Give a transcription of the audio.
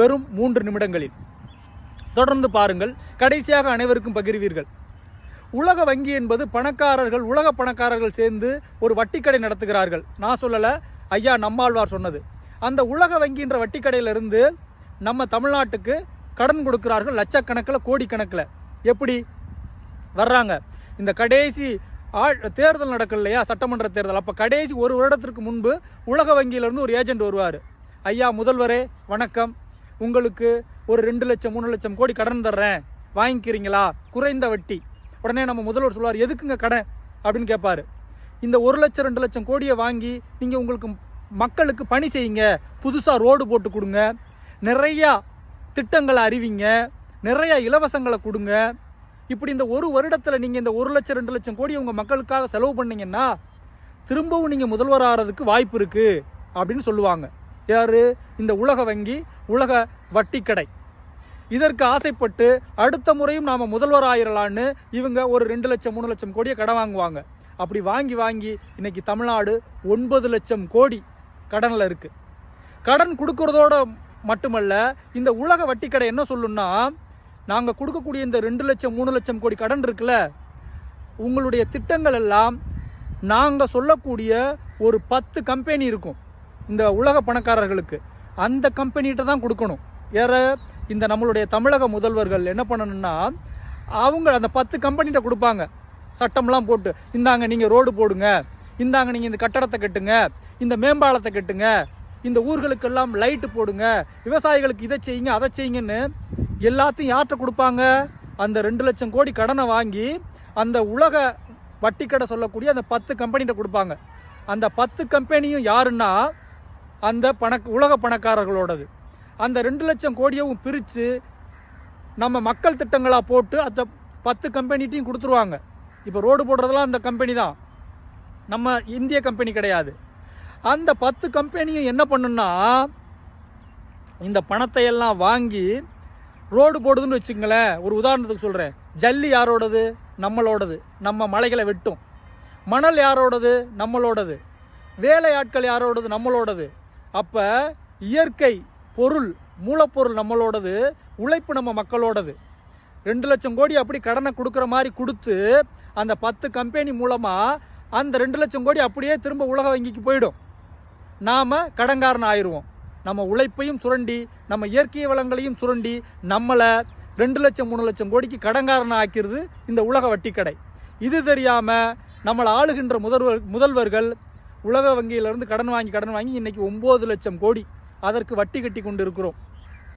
வெறும் மூன்று நிமிடங்களில். தொடர்ந்து பாருங்கள் கடைசியாக அனைவருக்கும் பகிர்வீர்கள். உலக வங்கி என்பது பணக்காரர்கள் உலக பணக்காரர்கள் சேர்ந்து ஒரு வட்டிக்கடை நடத்துகிறார்கள். நான் சொல்லலை ஐயா நம்மாழ்வார் சொன்னது. அந்த உலக வங்கின்ற வட்டிக்கடையிலிருந்து நம்ம தமிழ்நாட்டுக்கு கடன் கொடுக்கிறார்கள் லட்சக்கணக்கில் கோடிக்கணக்கில். எப்படி? வர்றாங்க. இந்த கடைசி தேர்தல் நடக்கல இல்லையா சட்டமன்ற தேர்தல். அப்போ கடைசி ஒரு வருடத்திற்கு முன்பு உலக வங்கியிலேருந்து ஒரு ஏஜென்ட் வருவார். ஐயா முதல்வரே வணக்கம். உங்களுக்கு ஒரு ரெண்டு லட்சம் மூணு லட்சம் கோடி கடன் தர்றேன். வாங்கிக்கிறீங்களா? குறைந்த வட்டி. உடனே நம்ம முதல்வர் சொல்லுவார் எதுக்குங்க கடன்? அப்படின்னு கேட்பாரு இந்த ஒரு லட்சம் ரெண்டு லட்சம் கோடியை வாங்கி நீங்கள் உங்களுக்கு மக்களுக்கு பணி செய்யுங்க. புதுசாக ரோடு போட்டு கொடுங்க. நிறையா திட்டங்களை அறிவிங்க. நிறையா இலவசங்களை கொடுங்க. இப்படி இந்த ஒரு வருடத்தில் நீங்கள் இந்த ஒரு லட்சம் ரெண்டு லட்சம் கோடி உங்கள் மக்களுக்காக செலவு பண்ணீங்கன்னா திரும்பவும் நீங்கள் முதல்வர் ஆகிறதுக்கு வாய்ப்பு இருக்குது அப்படின்னு சொல்லுவாங்க. யார்? இந்த உலக வங்கி உலக வட்டிக்கடை. இதற்கு ஆசைப்பட்டு அடுத்த முறையும் நாம் முதல்வர் ஆயிரலான்னு இவங்க ஒரு ரெண்டு லட்சம் மூணு லட்சம் கோடியை கடன் வாங்குவாங்க. அப்படி வாங்கி வாங்கி இன்றைக்கி தமிழ்நாடு ஒன்பது லட்சம் கோடி கடனில் இருக்குது கடன் கொடுக்கறதோட மட்டுமல்ல இந்த உலக வட்டிக்கடை என்ன சொல்லுன்னா நாங்கள் கொடுக்கக்கூடிய இந்த ரெண்டு லட்சம் மூணு லட்சம் கோடி கடன் இருக்குல்ல உங்களுடைய திட்டங்கள் எல்லாம் நாங்கள் சொல்லக்கூடிய ஒரு பத்து கம்பெனி இருக்கும். இந்த உலக பணக்காரர்களுக்கு அந்த கம்பெனிகிட்ட தான் கொடுக்கணும். வேற இந்த நம்மளுடைய தமிழக முதல்வர்கள் என்ன பண்ணணும்னா அவங்க அந்த பத்து கம்பெனிகிட்ட கொடுப்பாங்க. சட்டம்லாம் போட்டு இந்தாங்க நீங்கள் ரோடு போடுங்க இந்தாங்க நீங்கள் இந்த கட்டடத்தை கட்டுங்க இந்த மேம்பாலத்தை கட்டுங்க இந்த ஊர்களுக்கெல்லாம் லைட்டு போடுங்க விவசாயிகளுக்கு இதை செய்யுங்க அதை செய்யுங்கன்னு எல்லாத்தையும் யார்கிட்ட கொடுப்பாங்க? அந்த ரெண்டு லட்சம் கோடி கடனை வாங்கி அந்த உலக வட்டிக்கடை சொல்லக்கூடிய அந்த பத்து கம்பெனிகிட்ட கொடுப்பாங்க. அந்த பத்து கம்பெனியும் யாருன்னா அந்த பண உலக பணக்காரர்களோடது. அந்த ரெண்டு லட்சம் கோடியவும் பிரித்து நம்ம மக்கள் திட்டங்களாக போட்டு அந்த பத்து கம்பெனிட்டையும் கொடுத்துருவாங்க. இப்போ ரோடு போடுறதெல்லாம் அந்த கம்பெனி தான். நம்ம இந்திய கம்பெனி கிடையாது. அந்த பத்து கம்பெனியும் என்ன பண்ணுன்னா இந்த பணத்தை எல்லாம் வாங்கி ரோடு போடுதுன்னு வச்சுங்களேன். ஒரு உதாரணத்துக்கு சொல்கிறேன் ஜல்லி யாரோடது? நம்மளோடது. நம்ம மலைகளை வெட்டும். மணல் யாரோடது? நம்மளோடது. வேலை ஆட்கள் யாரோடது? நம்மளோடது. அப்போ இயற்கை பொருள் மூலப்பொருள் நம்மளோடது உழைப்பு நம்ம மக்களோடது. ரெண்டு லட்சம் கோடி அப்படி கடனை கொடுக்குற மாதிரி கொடுத்து அந்த பத்து கம்பெனி மூலமாக அந்த ரெண்டு லட்சம் கோடி அப்படியே திரும்ப உலக வங்கிக்கு போயிடும். நாம் கடங்காரன் ஆயிடுவோம் நம்ம உழைப்பையும் சுரண்டி நம்ம இயற்கை வளங்களையும் சுரண்டி நம்மளை ரெண்டு லட்சம் மூணு லட்சம் கோடிக்கு கடங்காரன் ஆக்கிறது இந்த உலக வட்டிக்கடை. இது தெரியாமல் நம்மளை ஆளுகின்ற முதல்வர் முதல்வர்கள் உலக வங்கியிலிருந்து கடன் வாங்கி கடன் வாங்கி இன்றைக்கி ஒம்பது லட்சம் கோடி அதற்கு வட்டி கட்டி கொண்டு இருக்கிறோம்